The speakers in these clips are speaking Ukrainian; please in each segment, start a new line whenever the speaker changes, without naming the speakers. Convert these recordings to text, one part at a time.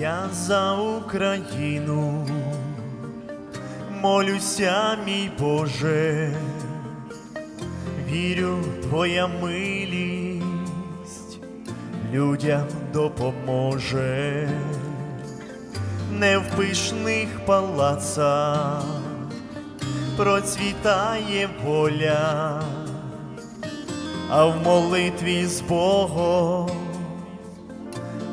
Я за Україну молюся, мій Боже, вірю, Твоя милість людям допоможе, не в пишних палацах процвітає воля, а в молитві з Богом.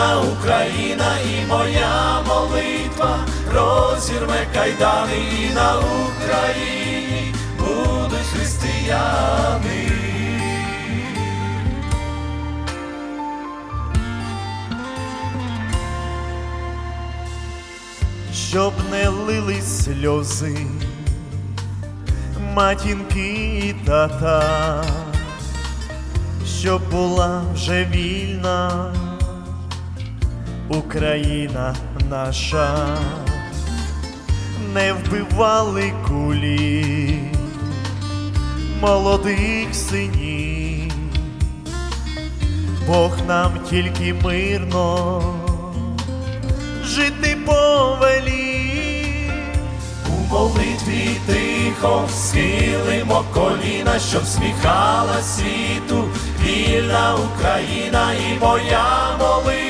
вільна Україна і моя молитва розірве кайдани і на Україні будуть християни.
щоб не лились сльози, матінки і тата, щоб була вже вільна Україна наша, не вбивали кулі молодих синів, Бог нам тільки мирно жити повелів.
У молитві тихо схилимо коліна, щоб сміхала світу, вільна Україна і моя молитва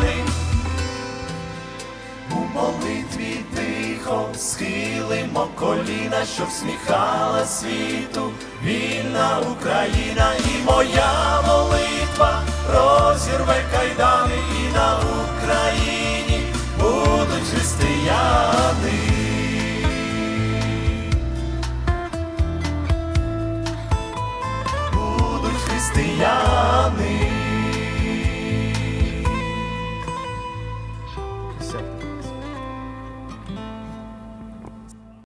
хвали, у молитві тихо схилимо коліна, що всміхала світу, вільна Україна і моя молитва розірве кайдани.